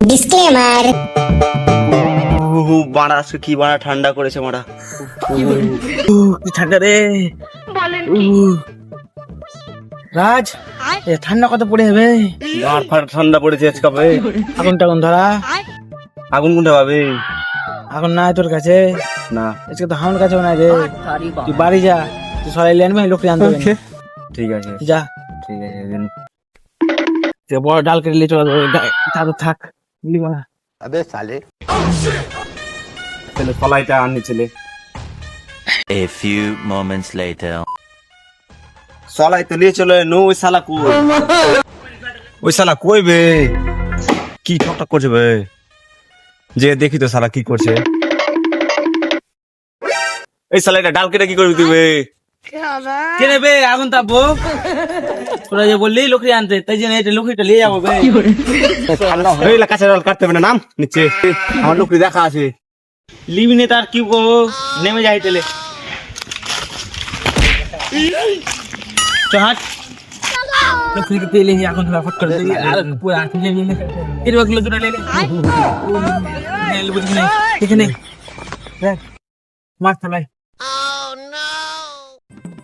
Disclaimer বাড়া আজকে কি বাড়া ঠান্ডা করেছে মারা? কি ঠান্ডা রে। রাজ এ ঠান্ডা কত পড়ে যাবে? গাঁড় ফাড় ঠান্ডা পড়েছে আজকে বে। আগুন টাগুন ধরা। আগুন কোনটা পাবে? আগুন নাই তোর কাছে? না। আজকে তো আমার কাছেও নাই রে। তুই বাড়ি যা। তুই সরাই লেন ভাই লোকটি আনতে হবে। ঠিক আছে। যা। ঠিক আছে বড় ডাল কেটে নিয়ে চলে যাবে তা তো থাক। বুঝলি মা ছেলে কলাইটা আনি ছেলে A few moments later. সলাই তো নিয়ে চলে নো ওই শালা কই? ওই শালা কই বে? কি ঠকঠক করছে বে? যে দেখি তো শালা কি করছে। এই শালা এটা ডাল কেটে কি করবি তুই বে? কে রে বে আগুন তাপবো তোরা যে বললি লোকরি আনতে তাই জন্য এটা লোকরিটা নিয়ে যাব বে এই লা কাঁচা ডাল কাটতে হবে না নাম নিচে আমার লোকরি দেখা আছে লিবি নে তার কি করব নেমে যাই তেলে চ হাট লোকরিকে তেলে এখন ধরা ফট করে দিই আর পুরো আঁকি লে লে এর বাকলো দুটো লে লে নে লে বুঝি নে এখানে দেখ মার থালাই মার থালাই আরে দে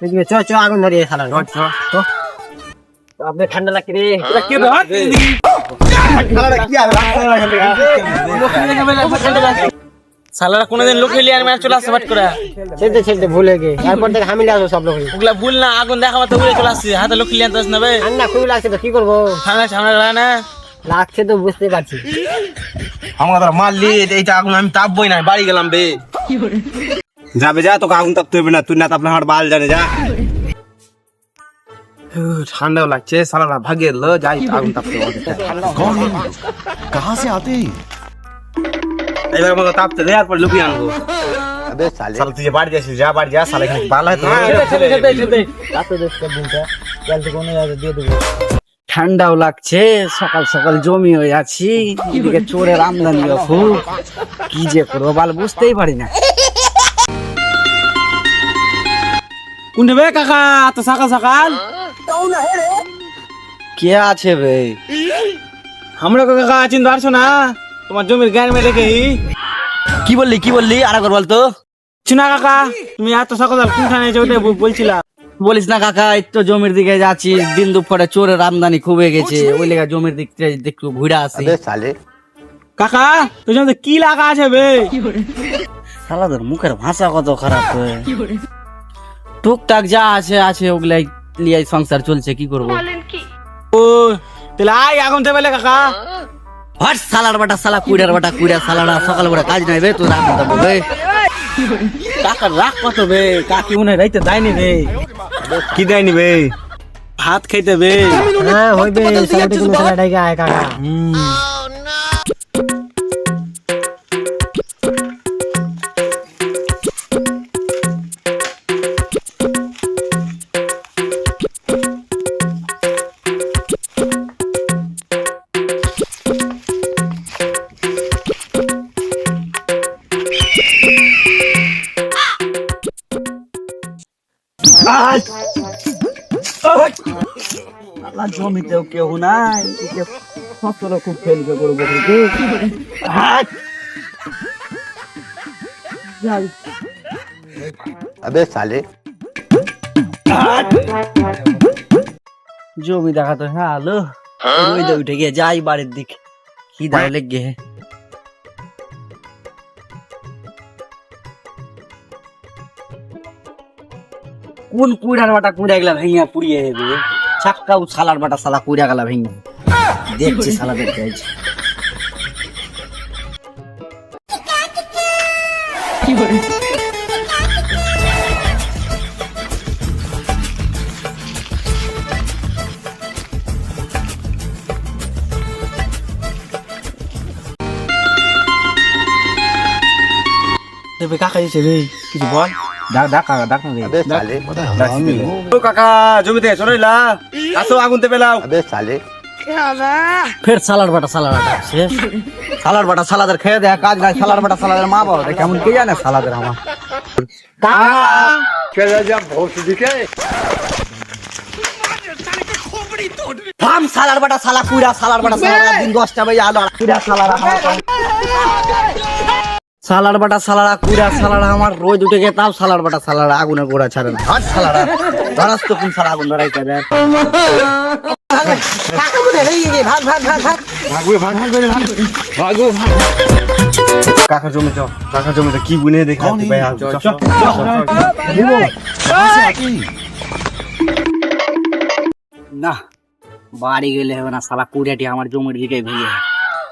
চ চ আগুন ধরিয়ে খালা আপনার ঠান্ডা লাগছে রে। কি সালারা কোনদিন লোক লিয়ে আর চলে আসছে বাট করে। ভুলে গে এরপর থেকে হামিলে আসো সব লোক ওগুলা ভুল না আগুন দেখাবার তো উড়ে চলে আসছে। হাতে লোক লিয়ে আনতে নেবে ঠান্ডা খুবই লাগছে তো কি করব? ঠান্ডা সামনে লাগে না। লাগছে তো বুঝতে পারছি। আমাকে তোরা মারলি এটা- এইটা আগুন আমি তাপবই না বাড়ি গেলাম বে যাবে যা তোকে আগুন তাপতে হবে না। তুই না আপনার হাট বাল জানে যা। ঠান্ডাও লাগছে সালারা ভাগে ল যাই আগুন তাপতে কাহা সে আতে এবার আমাকে তাপতে দে পর লুকিয়ে আনব। সালে। তুই বাড়ি যা বাড়ি যা সালে বালা হ্যাঁ, দিয়ে দেবো। ঠান্ডাও লাগছে সকাল সকাল জমি হয়ে আছি এদিকে চোরের আমদানি খুব কি যে করব বাল বুঝতেই পারি না। কোনটা বে কাকা তো সকাল সকাল। কে আছে বে? আমরা কাকা চিন্তা পারছ না তোমার জমির জ্ঞান মেয়ে রেখে কি বললি কি বললি? আর একবার বলতো। চুনা কাকা তুমি এত সকাল কোনখানে যে ওটা বলছিলা? বলিস না কাকা এই তো জমির দিকে যাচ্ছি দিন দুপুরে চোরের আমদানি খুব হয়ে গেছে ওই লেগে জমির দিক থেকে একটু ঘুরে আসি। কাকা তোর জমিতে কি লাগা আছে বে? সালাদের মুখের ভাষা কত খারাপ। টুকটাক যা আছে আছে ওগুলাই নিয়ে সংসার চলছে কি করব? ও তাহলে আয় আগুন দেবে কাকা। হট সালার বাটা সালা কুইডার বাটা কুইডা সালারা সকাল বেলা কাজ নাই বে তোর রাখ বে। কাকা রাগ কত বে? কাকি মনে রাইতে দেয়নি বে। কি দেয়নি বে? ভাত খাইতে বে। হ্যাঁ হইবে সালাটি কোনো সালাটাই আয় কাকা। আল্লাহ জমিতেও কেউ নাই এদিকে ফসলও খুব ফেলবে গরু বকরিকে হাট! যাই। জমি দেখা তো হ্যাঁ আলো। ওই তো উঠে গিয়ে যাই বাড়ির দিকে। কি দাঁড়ে লেগে কোন কুইড়ার বাটা কুইড়া গেলা ভেঙিয়া পুড়িয়ে হেবে ও সালার বাটা সালা কুইড়া গেলা ভেঙে। দেখছি সালা দেখতে আইছি। কি করে দেবে কাকা দিছে রে, কিছু বল? ডাক ডাক ডাক না রে ও কাকা জমিতে চড়াইলা আসো আগুন তে পেলাও ফের সালাড বাটা সালাড বাটা শেষ সালাড বাটা সালাদের খেয়ে দেয় কাজ নাই সালাড বাটা সালাদের মা বাবা দেয় কেমন কে জানে সালাদের আমার থাম সালাড বাটা সালা কুড়া সালাড বাটা সালাড দিন দশটা বাজে আলো কুড়া সালাড আমার সালাড বাটা সালাড়া কুড়া সালাড়া আমার রোজ উঠে গিয়ে তাও সালাড বাটা সালাড়া আগুনের গোড়া ছাড়ে না হাত সালাড়া ধরাস তো কোন সালা আগুন ধরাই ভাগ কাকা জমি যাও কাকা জমিতে কি বুনে দেখি ভাই চ, চ, চ, না বাড়ি গেলে হবে না সালা কুড়িয়াটি আমার জমির দিকে ভেঙে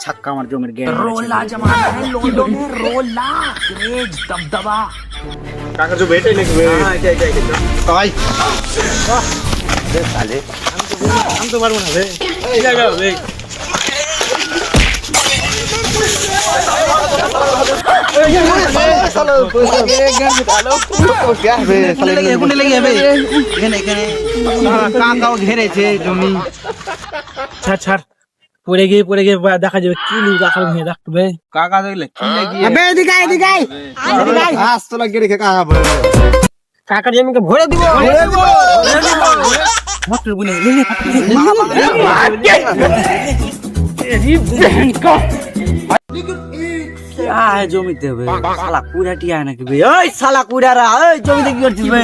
ছাক্কা আমার জমির গেট রোলা কাকা জমি এটাই নাকি ভাই তাই আমি তো পারব না রে এই জায়গা রে এখানে লেগে যাবে এখানে এখানে কাকাও ঘেরেছে জমি ছাড় ছাড় পড়ে গিয়ে পড়ে গিয়ে দেখা যাবে কি লুক আকাল ভেঙে দেখবে কাকা দেখলে কি লাগিয়ে আবে এদিকে আয়, এদিকে আয়। এদিকে আয়। হাস তো লাগিয়ে রেখে কাকা ভাই কাকার জমিকে ভরে দিব মটর বুনে লে, লে, আয় জমিতে বে শালা কুড়াটি আয় নাকি বে ওই শালা কুড়ারা ওই জমিতে কি করছিস বে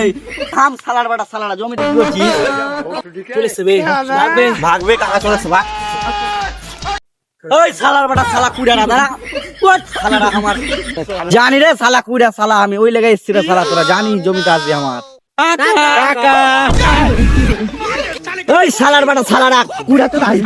থাম শালার বাটা শালারা জমিতে কি করছিস চলে বে লাগবে ভাগবে কাকা চলে আসছে ভাগ ওই শালার বাটা শালা কুড়ারা দাঁড়া। ওই শালারা আমার। জানি রে সালা কুড়া সালা আমি। ওই লেগে এসছি রে সালা তোরা। জানি জমিটা আসবি আমার। ওই সালার বাটা শালারা কুড়া তো নাই।